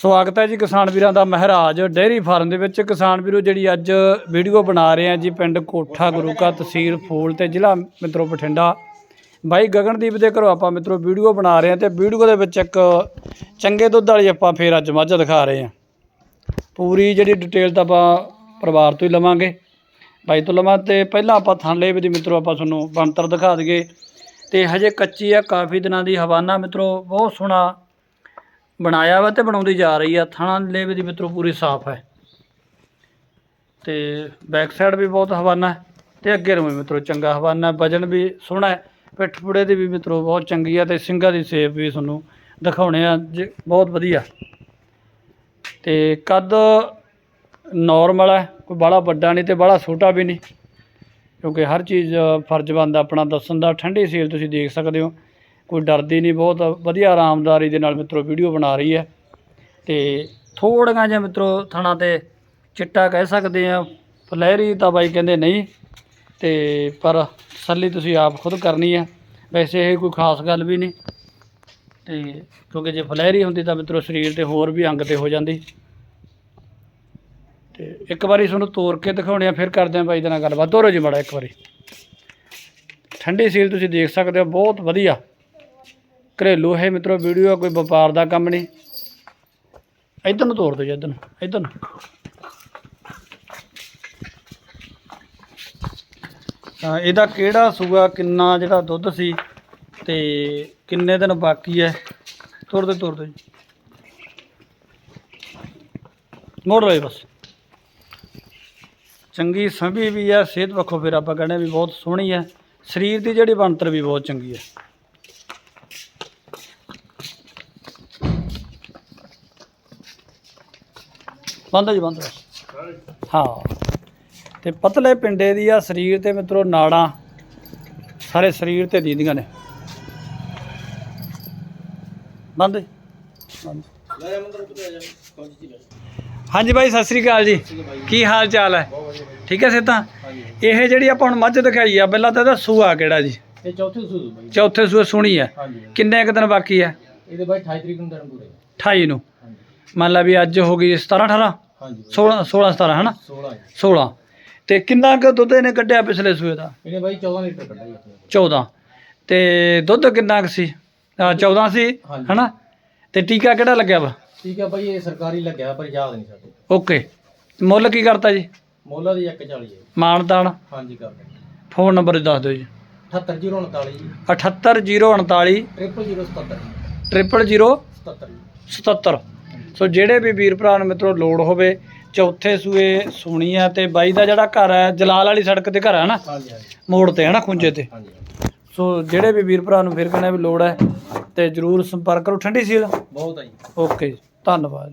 ਸਵਾਗਤ ਹੈ ਜੀ ਕਿਸਾਨ ਵੀਰਾਂ ਦਾ ਮਹਾਰਾਜ। ਡੇਅਰੀ ਫਾਰਮ ਦੇ ਵਿੱਚ ਕਿਸਾਨ ਵੀਰੋ ਜਿਹੜੀ ਅੱਜ ਵੀਡੀਓ ਬਣਾ ਰਹੇ ਆ ਜੀ ਪਿੰਡ ਕੋਠਾ ਗੁਰੂਕਾ ਤਹਿਸੀਲ ਫੂਲ ਤੇ ਜ਼ਿਲ੍ਹਾ ਮਿੱਤਰੋ ਬਠਿੰਡਾ। ਬਾਈ ਗਗਨਦੀਪ ਦੇ ਘਰੋਂ ਆਪਾਂ ਮਿੱਤਰੋ ਵੀਡੀਓ ਬਣਾ ਰਹੇ ਆ ਤੇ ਵੀਡੀਓ ਦੇ ਵਿੱਚ ਇੱਕ ਚੰਗੇ ਦੁੱਧ ਵਾਲੀ ਆਪਾਂ ਫੇਰ ਅੱਜ ਮੱਝ ਦਿਖਾ ਰਹੇ ਆ ਪੂਰੀ ਜਿਹੜੀ ਡਿਟੇਲ ਤਾਂ ਆਪਾਂ ਪਰਿਵਾਰ ਤੋਂ ਹੀ ਲਵਾਂਗੇ। ਬਾਈ ਤੋਂ ਲਵਾਂ ਤੇ ਪਹਿਲਾਂ ਆਪਾਂ ਥਾਂਲੇ ਵੀ ਦੀ ਮਿੱਤਰੋ ਆਪਾਂ ਤੁਹਾਨੂੰ ਬਣਤਰ ਦਿਖਾ ਦਈਏ। ਤੇ ਹਜੇ ਕੱਚੀ ਆ, ਕਾਫੀ ਦਿਨਾਂ ਦੀ ਹਵਾਨਾ ਮਿੱਤਰੋ, ਬਹੁਤ ਸੋਹਣਾ ਬਣਾਇਆ ਵਾ ਤੇ ਬਣਾਉਂਦੀ ਜਾ ਰਹੀ ਆ। ਥਾਣਾ ਲੇਵੇ ਦੀ ਮਿੱਤਰੋ ਪੂਰੀ ਸਾਫ਼ ਹੈ। ਤੇ ਬੈਕ ਸਾਈਡ ਵੀ ਬਹੁਤ ਹਵਾਨਾ ਹੈ ਤੇ ਅੱਗੇ ਨੂੰ ਵੀ ਮਿੱਤਰੋ ਚੰਗਾ ਹਵਾਨਾ ਵਜਨ ਵੀ ਸੋਹਣਾ ਹੈ। ਪਿੱਠ ਪੁੜੇ ਦੀ ਵੀ ਮਿੱਤਰੋ ਬਹੁਤ ਚੰਗੀ ਆ ਤੇ ਸਿੰਘਾਂ ਦੀ ਸੇਪ ਵੀ ਤੁਹਾਨੂੰ ਦਿਖਾਉਣੇ ਆ ਜੇ ਬਹੁਤ ਵਧੀਆ। ਤੇ ਕੱਦ ਨਾਰਮਲ ਹੈ, ਕੋਈ ਬੜਾ ਵੱਡਾ ਨਹੀਂ ਤੇ ਬੜਾ ਛੋਟਾ ਵੀ ਨਹੀਂ। ਕਿਉਂਕਿ ਹਰ ਚੀਜ਼ ਫਰਜ਼ ਬਣਦਾ ਆਪਣਾ, ਦੱਸਣ ਦਾ। ਠੰਡੀ ਸੇਲ ਤੁਸੀਂ ਦੇਖ ਸਕਦੇ ਹੋ। ਕੋਈ ਡਰਦੀ ਨਹੀਂ ਬਹੁਤ, ਵਧੀਆ ਆਰਾਮਦਾਰੀ ਦੇ ਨਾਲ ਮਿੱਤਰੋ ਵੀਡੀਓ ਬਣਾ ਰਹੀ ਹੈ। ਤੇ ਥੋੜ੍ਹੀਆਂ ਜਿਹਾ ਮਿੱਤਰੋ ਥਣਾ ਤੇ ਚਿੱਟਾ ਕਹਿ ਸਕਦੇ ਆ ਫਲਹਿਰੀ ਤਾਂ ਬਾਈ ਕਹਿੰਦੇ ਨਹੀਂ, ਤੇ ਪਰ ਤਸੱਲੀ ਤੁਸੀਂ ਆਪ ਖੁਦ ਕਰਨੀ ਹੈ। ਵੈਸੇ ਇਹ ਕੋਈ ਖਾਸ ਗੱਲ ਵੀ ਨਹੀਂ। ਤੇ ਕਿਉਂਕਿ ਜੇ ਫਲਹਿਰੀ ਹੁੰਦੀ ਤਾਂ ਮਿੱਤਰੋ ਸਰੀਰ ਤੇ ਹੋਰ ਵੀ ਅੰਗ ਤੇ ਹੋ ਜਾਂਦੀ। ਤੇ ਇੱਕ ਵਾਰੀ ਤੁਹਾਨੂੰ ਤੋੜ ਕੇ ਦਿਖਾਉਣੇ ਆ, ਫਿਰ ਕਰਦੇ ਆ ਬਾਈ ਦੇ ਨਾਲ ਗੱਲਬਾਤ। ਤੋਰੋ ਜੀ ਮੜਾ, ਇੱਕ ਵਾਰੀ। ਠੰਡੀ ਸੀਲ ਤੁਸੀਂ ਦੇਖ ਸਕਦੇ ਹੋ, ਬਹੁਤ ਵਧੀਆ। ਘਰੇਲੂ ਹੈ ਮਿੱਤਰੋ ਵੀਡੀਓ ਕੋਈ ਵਪਾਰ ਦਾ ਕੰਮ ਨਹੀਂ। ਇੱਧਰ ਨੂੰ ਤੋੜ ਦਿਓ ਜੀ, ਇੱਧਰ ਨੂੰ ਇੱਧਰ ਨੂੰ। ਤਾਂ ਇਹਦਾ ਕਿਹੜਾ ਸੂਆ, ਕਿੰਨਾ ਜਿਹੜਾ ਦੁੱਧ ਸੀ ਤੇ ਕਿੰਨੇ ਦਿਨ ਬਾਕੀ ਹੈ? ਤੋੜ ਦੇ ਤੋੜ ਦੇ ਜੀ। ਮੋੜ ਲਓ ਬਸ। ਚੰਗੀ ਸੰਭੀ ਵੀ ਹੈ, ਸਿਹਤ ਪੱਖੋਂ ਫਿਰ ਆਪਾਂ ਕਹਿੰਦੇ ਵੀ ਬਹੁਤ ਸੋਹਣੀ ਹੈ। ਸਰੀਰ ਦੀ ਜਿਹੜੀ ਬਣਤਰ ਵੀ ਬਹੁਤ ਚੰਗੀ ਹੈ। ਬੰਦ ਹੈ ਜੀ ਬੰਦ ਹੈ। ਤੇ ਪਤਲੇ ਪਿੰਡੇ ਦੀ ਆ ਸਰੀਰ ਤੇ ਮਿੱਤਰੋ ਨਾੜਾਂ ਸਾਰੇ ਸਰੀਰ ਤੇ ਦੀਦੀਆਂ ਨੇ। ਬੰਦ ਹਾਂਜੀ ਬਾਈ ਸਤਿ ਸ੍ਰੀ ਅਕਾਲ ਜੀ। ਕੀ ਹਾਲ ਚਾਲ ਹੈ? ਠੀਕ ਹੈ ਸੇਤਾ ਇਹ ਜਿਹੜੀ ਆਪਾਂ ਹੁਣ ਮੱਝ ਦਿਖਾਈ ਆ ਪਹਿਲਾਂ ਤਾਂ ਇਹਦਾ ਸੂਆ ਕਿਹੜਾ ਜੀ? ਇਹ ਚੌਥੇ ਸੂਦ ਬਾਈ। ਚੌਥੇ ਸੁਣੀ ਹੈ। ਕਿੰਨੇ ਕੁ ਦਿਨ ਬਾਕੀ ਹੈ? ਇਹਦੇ ਬਾਈ 28 ਤਰੀਕ ਨੂੰ ਦਿਨ ਪੂਰੇ। 28 ਨੂੰ। ਮੰਨ ਲਾ ਵੀ ਅੱਜ ਹੋ ਗਈ 17 18 ਹਾਂਜੀ 16 16 17 ਹਨਾ? 16 16 ਤੇ ਕਿੰਨਾ ਕੁ ਦੁੱਧ ਇਹਨੇ ਕੱਢਿਆ ਪਿਛਲੇ ਸੂਏ ਦਾ? ਇਹਨੇ ਬਾਈ 14 ਲੀਟਰ ਕੱਢਿਆ ਜੀ ਆਪਣੇ ਕੋਲ। 14 ਤੇ ਦੁੱਧ ਕਿੰਨਾ ਕੁ ਸੀ? ਅ, 14 ਸੀ ਹਾਂਜੀ। ਹਨਾ? ਤੇ ਟੀਕਾ ਕਿਹੜਾ ਲੱਗਿਆ ਵਾ? ਠੀਕ ਹੈ ਬਾਈ ਇਹ ਸਰਕਾਰੀ ਲੱਗਿਆ ਪਰ ਯਾਦ ਨਹੀਂ ਸਾਡੇ। ਕੋਲ। ਓਕੇ। ਮੁੱਲ ਕੀ ਕਰਤਾ ਜੀ? ਮੁੱਲ ਦੀ 140 ਹੈ। ਮਾਨਤਾਨ ਹਾਂਜੀ ਕਰ ਦਿੰਦੇ ਫੋਨ ਨੰਬਰ ਦੱਸ ਦਿਓ ਜੀ। 78039 ਜੀ। 78039 00077 000 77 77 ਸੋ ਜਿਹੜੇ ਵੀ ਵੀਰ ਭਰਾ ਨੂੰ ਮਿੱਤਰੋ ਲੋੜ ਹੋਵੇ ਚੌਥੇ ਸੂਏ ਸੁਣੀ ਆ ਤੇ ਬਾਈ ਦਾ ਜਿਹੜਾ ਘਰ ਹੈ ਜਲਾਲ ਵਾਲੀ ਸੜਕ ਤੇ ਘਰ ਹੈ ਨਾ? ਮੋੜ ਤੇ ਹੈ ਨਾ ਖੁੰਝੇ ਤੇ? ਸੋ ਜਿਹੜੇ ਵੀ ਵੀਰ ਭਰਾ ਨੂੰ ਫਿਰ ਕਹਿੰਦੇ ਵੀ ਲੋੜ ਹੈ ਤੇ ਜਰੂਰ ਸੰਪਰਕ ਕਰੋ ਠੰਡੀ ਸੀਲ? ਬਹੁਤ ਹੈ ਜੀ। ਓਕੇ ਜੀ ਧੰਨਵਾਦ।